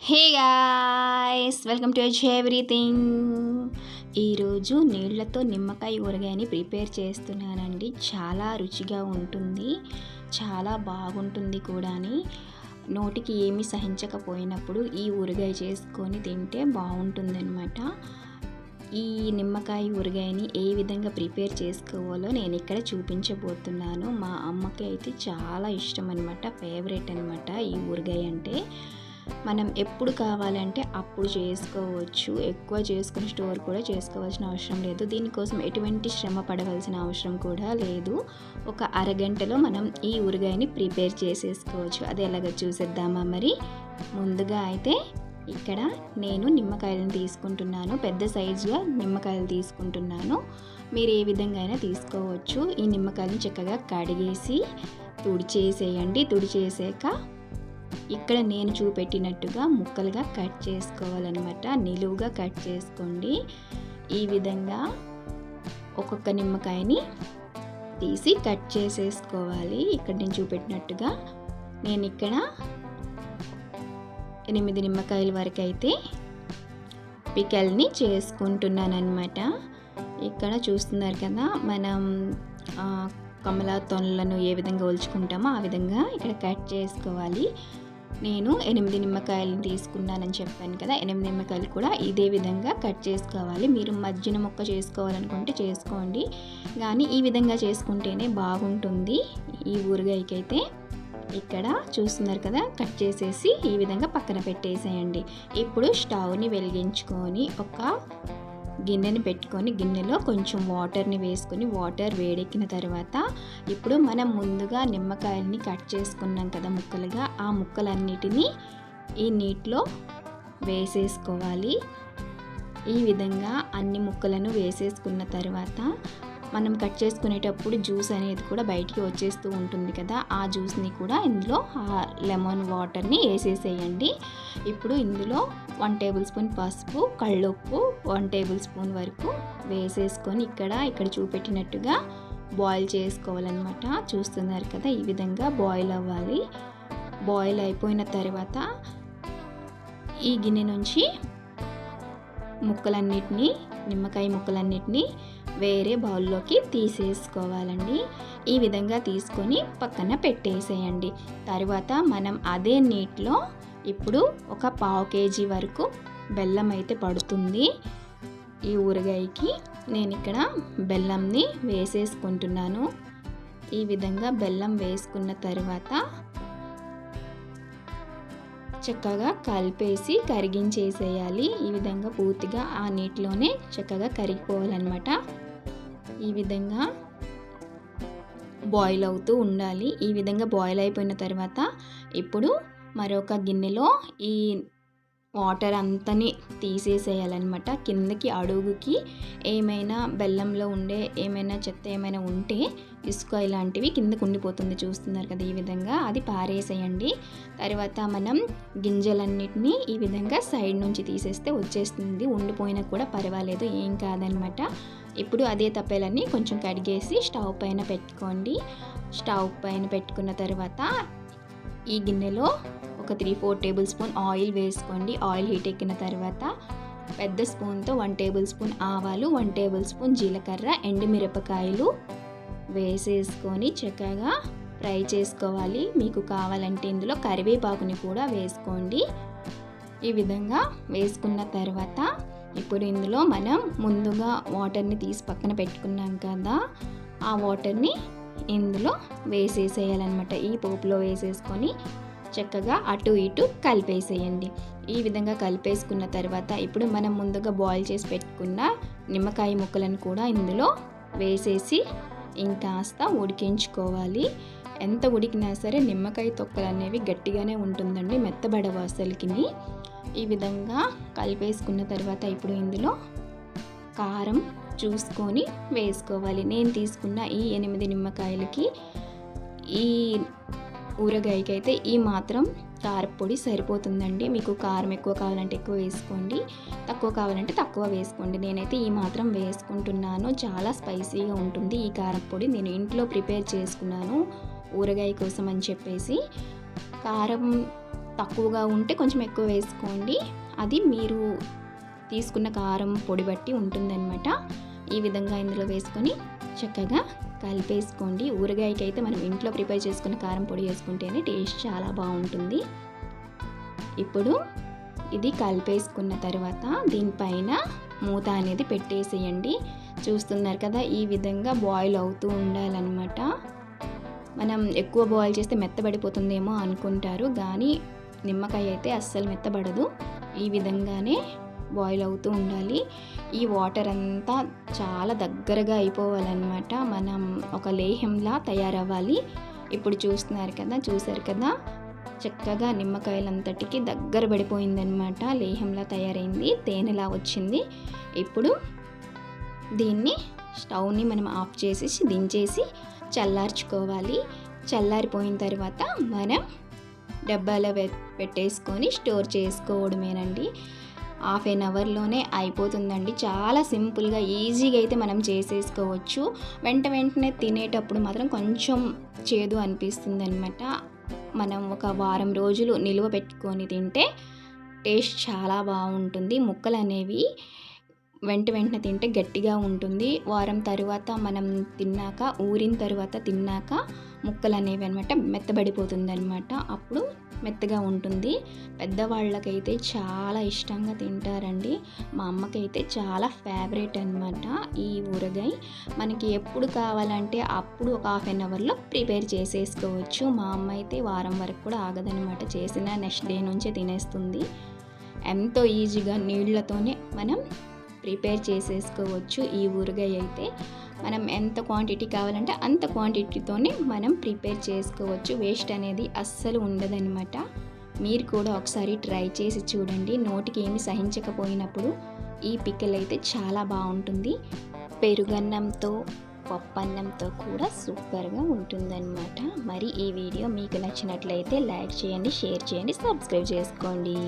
Hey guys welcome to వచ్చి everything. ఈరోజు నీళ్ళతో నిమ్మకాయ ఊరగాయని ప్రిపేర్ చేస్తున్నానండి. చాలా రుచిగా ఉంటుంది చాలా బాగుంటుంది కూడా నోటికి ఏమీ సహించకపోయినప్పుడు ఈ ఊరగాయ చేసుకొని తింటే బాగుంటుందన్నమాట. ఈ నిమ్మకాయ ఊరగాయని ఏ విధంగా ప్రిపేర్ చేసుకోవాలో నేను ఇక్కడ చూపించబోతున్నాను. మా అమ్మకి అయితే చాలా ఇష్టం అనమాట ఫేవరెట్ అనమాట ఈ ఊరగాయ అంటే. మనం ఎప్పుడు కావాలంటే అప్పుడు చేసుకోవచ్చు. ఎక్కువ చేసుకుని స్టోర్ కూడా చేసుకోవాల్సిన అవసరం లేదు. దీనికోసం ఎటువంటి శ్రమ పడవలసిన అవసరం కూడా లేదు. ఒక అరగంటలో మనం ఈ ఊరగాయని ప్రిపేర్ చేసేసుకోవచ్చు. అది ఎలాగ చూసేద్దామా మరి? ముందుగా అయితే ఇక్కడ నేను నిమ్మకాయలను తీసుకుంటున్నాను. పెద్ద సైజులో నిమ్మకాయలు తీసుకుంటున్నాను. మీరు ఏ విధంగా అయినా తీసుకోవచ్చు. ఈ నిమ్మకాయలను చక్కగా కడిగేసి తుడిచేసేయండి. తుడిచేసాక ఇక్కడ నేను చూపెట్టినట్టుగా ముక్కలుగా కట్ చేసుకోవాలన్నమాట. నిలువుగా కట్ చేసుకోండి. ఈ విధంగా ఒక్కొక్క నిమ్మకాయని తీసి కట్ చేసేసుకోవాలి. ఇక్కడ నేను చూపెట్టినట్టుగా నేను ఇక్కడ ఎనిమిది నిమ్మకాయల వరకు అయితే పికల్ని చేసుకుంటున్నాను ఇక్కడ చూస్తున్నారు కదా మనం కమలా తొనలను ఏ విధంగా ఒలుచుకుంటామో ఆ విధంగా ఇక్కడ కట్ చేసుకోవాలి. నేను ఎనిమిది నిమ్మకాయలు తీసుకున్నానని చెప్పాను కదా ఎనిమిది నిమ్మకాయలు కూడా ఇదే విధంగా కట్ చేసుకోవాలి. మీరు మజ్జిన మొక్క చేసుకోవాలనుకుంటే చేసుకోండి. కానీ ఈ విధంగా చేసుకుంటేనే బాగుంటుంది. ఈ ఊరగాయకైతే అయితే ఇక్కడ చూస్తున్నారు కదా కట్ చేసేసి ఈ విధంగా పక్కన పెట్టేసేయండి. ఇప్పుడు స్టవ్ని వెలిగించుకొని ఒక గిన్నెని పెట్టుకొని గిన్నెలో కొంచెం వాటర్ని వేసుకొని వాటర్ వేడెక్కిన తర్వాత ఇప్పుడు మనం ముందుగా నిమ్మకాయల్ని కట్ చేసుకున్నాం కదా ముక్కలుగా ఆ ముక్కలన్నిటినీ ఈ నీటిలో వేసేసుకోవాలి. ఈ విధంగా అన్ని ముక్కలను వేసేసుకున్న తర్వాత మనం కట్ చేసుకునేటప్పుడు జ్యూస్ అనేది కూడా బయటికి వచ్చేస్తూ ఉంటుంది కదా ఆ జ్యూస్ని కూడా ఇందులో ఆ లెమన్ వాటర్ని వేసేసేయండి. ఇప్పుడు ఇందులో వన్ టేబుల్ స్పూన్ పసుపు కళ్ళుప్పు వన్ టేబుల్ స్పూన్ వరకు వేసేసుకొని ఇక్కడ ఇక్కడ చూపెట్టినట్టుగా బాయిల్ చేసుకోవాలన్నమాట. చూస్తున్నారు కదా ఈ విధంగా బాయిల్ అవ్వాలి. బాయిల్ అయిపోయిన తర్వాత ఈ గిన్నె నుంచి ముక్కలన్నిటినీ నిమ్మకాయ ముక్కలన్నిటినీ వేరే బౌల్లోకి తీసేసుకోవాలండి. ఈ విధంగా తీసుకొని పక్కన పెట్టేసేయండి. తర్వాత మనం అదే నీటిలో ఇప్పుడు ఒక పావు కేజీ వరకు బెల్లం అయితే పడుతుంది. ఈ ఊరగాయకి నేను ఇక్కడ బెల్లంని వేసేసుకుంటున్నాను. ఈ విధంగా బెల్లం వేసుకున్న తర్వాత చక్కగా కలిపేసి కరిగించేసేయాలి. ఈ విధంగా పూర్తిగా ఆ నీటిలోనే చక్కగా కరిగిపోవాలన్నమాట. ఈ విధంగా బాయిల్ అవుతూ ఉండాలి. ఈ విధంగా బాయిల్ అయిపోయిన తర్వాత ఇప్పుడు మరొక గిన్నెలో ఈ వాటర్ అంతని తీసేసేయాలన్నమాట. కిందకి అడుగుకి ఏమైనా బెల్లంలో ఉండే ఏమైనా చెత్త ఏమైనా ఉంటే ఇసుక ఇలాంటివి కిందకు ఉండిపోతుంది చూస్తున్నారు కదా ఈ విధంగా. అది పారేసేయండి. తర్వాత మనం గింజలన్నిటినీ ఈ విధంగా సైడ్ నుంచి తీసేస్తే వచ్చేస్తుంది. ఉండిపోయినా కూడా పర్వాలేదు ఏం కాదనమాట ఇప్పుడు అదే తప్పేలన్నీ కొంచెం కడిగేసి స్టవ్ పైన పెట్టుకోండి. స్టవ్ పైన పెట్టుకున్న తర్వాత ఈ గిన్నెలో ఒక three four tablespoon oil వేసుకోండి. ఆయిల్ హీట్ ఎక్కిన తర్వాత పెద్ద స్పూన్తో వన్ టేబుల్ స్పూన్ ఆవాలు వన్ టేబుల్ స్పూన్ జీలకర్ర ఎండుమిరపకాయలు వేసేసుకొని చక్కగా ఫ్రై చేసుకోవాలి. మీకు కావాలంటే ఇందులో కరివేపాకుని కూడా వేసుకోండి. ఈ విధంగా వేసుకున్న తర్వాత ఇప్పుడు ఇందులో మనం ముందుగా వాటర్ని తీసి పక్కన పెట్టుకున్నాం కదా ఆ వాటర్ని ఇందులో వేసేసేయాలన్నమాట. ఈ పోపులో వేసేసుకొని చక్కగా అటు ఇటు కలిపేసేయండి. ఈ విధంగా కలిపేసుకున్న తర్వాత ఇప్పుడు మనం ముందుగా బాయిల్ చేసి పెట్టుకున్న నిమ్మకాయ ముక్కలను కూడా ఇందులో వేసేసి ఇంకాస్త ఉడికించుకోవాలి. ఎంత ఉడికినా సరే నిమ్మకాయ తొక్కలు అనేవి గట్టిగానే ఉంటుందండి మెత్తబడవు అసలుకి ఈ విధంగా కలిపేసుకున్న తర్వాత ఇప్పుడు ఇందులో కారం చూసుకొని వేసుకోవాలి. నేను తీసుకున్న ఈ ఎనిమిది నిమ్మకాయలకి ఈ ఊరగాయకి అయితే ఈ మాత్రం కారపొడి సరిపోతుందండి. మీకు కారం ఎక్కువ కావాలంటే ఎక్కువ వేసుకోండి. తక్కువ కావాలంటే తక్కువ వేసుకోండి. నేనైతే ఈ మాత్రం వేసుకుంటున్నాను. చాలా స్పైసీగా ఉంటుంది ఈ కారపొడి. నేను ఇంట్లో ప్రిపేర్ చేసుకున్నాను ఊరగాయ కోసం అని చెప్పేసి. కారం తక్కువగా ఉంటే కొంచెం ఎక్కువ వేసుకోండి. అది మీరు తీసుకున్న కారం పొడి బట్టి ఉంటుందన్నమాట. ఈ విధంగా ఇందులో వేసుకొని చక్కగా కలిపేసుకోండి. ఊరగాయకి అయితే మనం ఇంట్లో ప్రిపేర్ చేసుకున్న కారం పొడి వేసుకుంటేనే టేస్ట్ చాలా బాగుంటుంది. ఇప్పుడు ఇది కలిపేసుకున్న తర్వాత దీనిపైన మూత అనేది పెట్టేసేయండి. చూస్తున్నారు కదా ఈ విధంగా బాయిల్ అవుతూ ఉండాలన్నమాట. మనం ఎక్కువ బాయిల్ చేస్తే మెత్తబడిపోతుందేమో అనుకుంటారు కానీ నిమ్మకాయ అయితే అస్సలు మెత్తబడదు. ఈ విధంగానే బాయిల్ అవుతూ ఉండాలి. ఈ వాటర్ అంతా చాలా దగ్గరగా అయిపోవాలన్నమాట. మనం ఒక లేహంలా తయారవ్వాలి. ఇప్పుడు చూస్తున్నారు కదా చూసారు కదా? చక్కగా నిమ్మకాయలంతటికి దగ్గర పడిపోయిందనమాట లేహంలా తయారైంది. తేనెలా వచ్చింది? ఇప్పుడు దీన్ని స్టవ్ని మనం ఆఫ్ చేసేసి దించేసి చల్లార్చుకోవాలి. చల్లారిపోయిన తర్వాత మనం డబ్బాలో పెట్టేసుకొని స్టోర్ చేసుకోవడమేనండి. హాఫ్ ఎన్ అవర్లోనే అయిపోతుందండి. చాలా సింపుల్గా ఈజీగా అయితే మనం చేసేసుకోవచ్చు. వెంట వెంటనే తినేటప్పుడు మాత్రం కొంచెం చేదు అనిపిస్తుంది అనమాట మనం ఒక వారం రోజులు నిల్వ పెట్టుకొని తింటే టేస్ట్ చాలా బాగుంటుంది. ముక్కలు అనేవి వెంట వెంటనే తింటే గట్టిగా ఉంటుంది. వారం తర్వాత మనం తిన్నాక ఊరిన తర్వాత తిన్నాక ముక్కలు అనేవి అనమాట మెత్తబడిపోతుంది అనమాట అప్పుడు మెత్తగా ఉంటుంది. పెద్దవాళ్ళకైతే చాలా ఇష్టంగా తింటారండి. మా అమ్మకైతే చాలా ఫేవరెట్ అనమాట ఈ ఊరగాయ. మనకి ఎప్పుడు కావాలంటే అప్పుడు ఒక హాఫ్ అన్ అవర్లో ప్రిపేర్ చేసేసుకోవచ్చు. మా అమ్మ అయితే వారం వరకు కూడా ఆగదనమాట చేసిన నెక్స్ట్ డే నుంచే తినేస్తుంది. ఎంతో ఈజీగా నీళ్ళతోనే మనం ప్రిపేర్ చేసేసుకోవచ్చు ఈ ఊరగాయ అయితే. మనం ఎంత క్వాంటిటీ కావాలంటే అంత క్వాంటిటీతోనే మనం ప్రిపేర్ చేసుకోవచ్చు. వేస్ట్ అనేది అస్సలు ఉండదనమాట మీరు కూడా ఒకసారి ట్రై చేసి చూడండి. నోటికి ఏమి సహించకపోయినప్పుడు ఈ పిక్కలు అయితే చాలా బాగుంటుంది. పెరుగన్నంతో పప్పన్నంతో కూడా సూపర్గా ఉంటుందన్నమాట. మరి ఈ వీడియో మీకు నచ్చినట్లయితే లైక్ చేయండి షేర్ చేయండి సబ్స్క్రైబ్ చేసుకోండి.